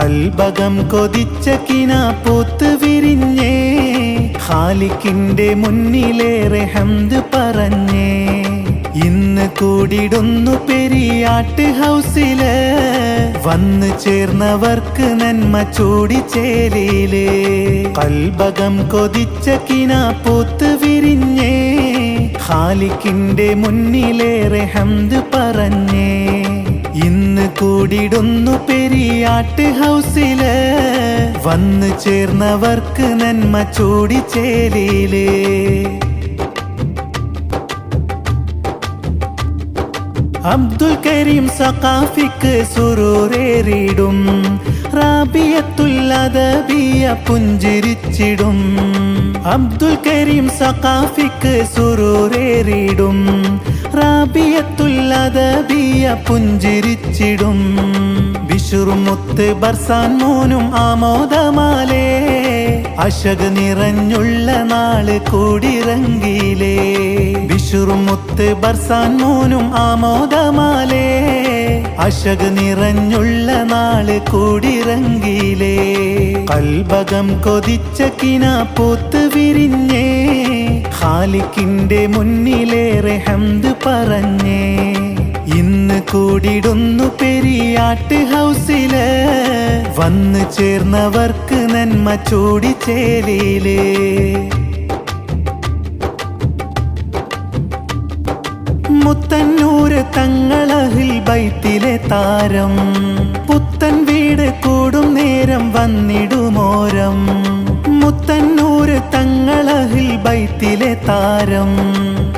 കൽബകം കൊതിച്ച കിന പൂത്ത് വിരിഞ്ഞേ ഖാലിക്കിന്റെ മുന്നിലേറെ ഹംദ് പറഞ്ഞേ. ഇന്ന് കൂടിടുന്നു പെരിയാട്ട് ഹൗസിൽ വന്നു ചേർന്നവർക്ക് നന്മ ചൂടിച്ചേലിൽ പൽഭകം കൊതിച്ച കിന പൂത്ത് വിരിഞ്ഞേ ഖാലിക്കിന്റെ മുന്നിലേറെ ഹംദ് പറഞ്ഞേ. ഇന്ന് കൂടിടുന്നു പെരിയാട്ട് ഹൗസിൽ. വന്നു ചേർന്നവർക്ക് നന്മ ചൂടിച്ചേലിൽ. അബ്ദുൽ കരീം സഖാഫിക്ക് സുറൂരേറിടും റാബിയത്തുല്ലതബിയ പുഞ്ചിരിച്ചിടും. അബ്ദുൽ കരീം സഖാഫിക്ക് സുറൂരേറിടും റാബിയത്തുല്ലതബിയ പുഞ്ചിരിച്ചിടും. ബിഷുറുമുത്ത് ബർസാൻ മോനും ആമോദമാലേ. അശക് നിറഞ്ഞുള്ള നാൾ കൂടിറങ്ങിലേ ബിഷുറുമുത്ത് ബർസാൻ മോനും ആമോദമാലേ. അശക് നിറഞ്ഞുള്ള നാൾ കൂടിറങ്കിലേ. കൽഭകം കൊതിച്ച കിന പൂത്ത് വിരിഞ്ഞേ. ഖാലിക്കിന്റെ മുന്നിലേറെ ഹംദ് പറഞ്ഞേ. ഇന്ന് കൂടിടുന്നു പെരിയാട്ട് ഹൗസിൽ. വന്നു ചേർന്നവർക്ക് നന്മ ചൂടിച്ചേലിൽ. മുത്തന്നൂര് തങ്ങളഹിൽ ബൈത്തിലെ താരം. പുത്തൻ വീട് കൂടും നേരം വന്നിടുമോരം. മുത്തന്നൂര് തങ്ങളഹിൽ ബൈത്തിലെ താരം.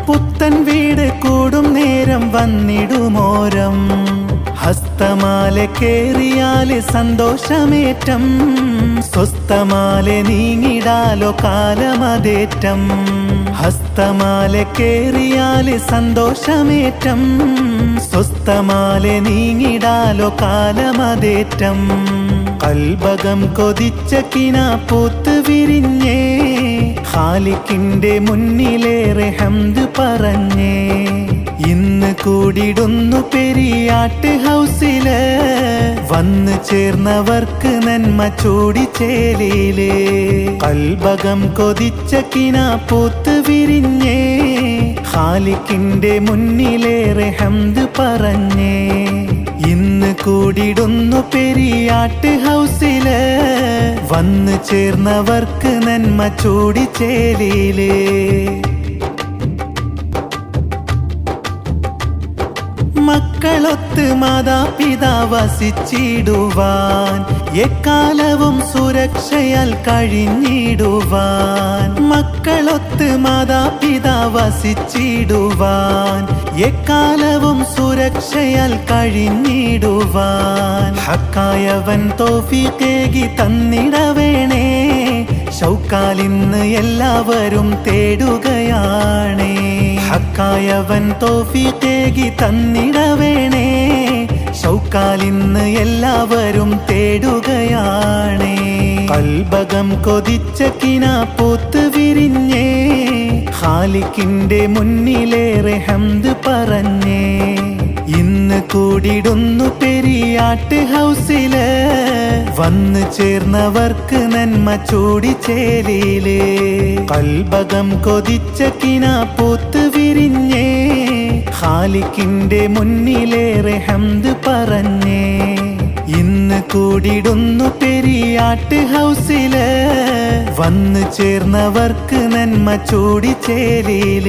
പുത്തൻ വീട് കൂടും നേരം വന്നിടുമോരം. ഹസ്തമാല കേറിയാൽ സന്തോഷമേറ്റം. സ്വസ്ഥമാല നീങ്ങിടാലോ കാലമതേറ്റം. ഹസ്തമാലെ കേറിയാൽ സന്തോഷമേറ്റം. സ്വസ്ഥമാല നീങ്ങിടാലോ കാലമതേറ്റം. കൽബകം കൊതിച്ച കിന പൂത്ത് വിരിഞ്ഞേ. ഹാലിക്കിന്റെ മുന്നിലേറെ ഹംദ് പറഞ്ഞേ. കൂടിടുന്നു പെരിയാട്ട് ഹൗസിൽ. വന്നു ചേർന്നവർക്ക് നന്മ ചൂടിച്ചേലിൽ അൽബകം കൊതിച്ച കിന പൂത്ത് വിരിഞ്ഞേ. ഖാലിക്കിന്റെ മുന്നിലേറെ ഹംദ് പറഞ്ഞേ. ഇന്ന് കൂടിടുന്നു പെരിയാട്ട് ഹൗസിൽ. വന്നു ചേർന്നവർക്ക് നന്മ ചൂടിച്ചേലിൽ മാതാപിതാ വസിച്ചിടുവാൻ എക്കാലവും സുരക്ഷയാൽ കഴിഞ്ഞിടുവാൻ മക്കളൊത്ത് മാതാപിതാ വസിച്ചിടുവാൻ എക്കാലവും സുരക്ഷയാൽ കഴിഞ്ഞിടുവാൻ. ഹക്കായവൻ തോഫിക്കേകി തന്നിടവേണേ ഷൗക്കാലിന്ന് എല്ലാവരും തേടുകയാണേ. ഹക്കായവൻ തോഫിക്കേകി തന്നിടവേണേ ഷൗക്കാലിന്ന് എല്ലാവരും തേടുകയാണേ. കൽബകം കൊതിച്ച കിന പൂത്ത് വിരിഞ്ഞേ. ഹാലിക്കിന്റെ മുന്നിലേറെ ഹംദ് പറഞ്ഞേ. ഇന്ന് കൂടിടുന്നു പെരിയാട്ട് ഹൗസിൽ. വന്നു ചേർന്നവർക്ക് നന്മ ചൂടിച്ചേലിൽ. കൽബകം കൊതിച്ച കിന പൂത്ത് വിരിഞ്ഞേ. ഖാലിക്കിന്റെ മുന്നിലേറെ ഹംദ് പറഞ്ഞേ. ഇന്ന് കൂടിടുന്നു പെരിയാട്ട് ഹൗസിൽ. വന്നു ചേർന്നവർക്ക് നന്മ ചൂടിച്ചേലിൽ.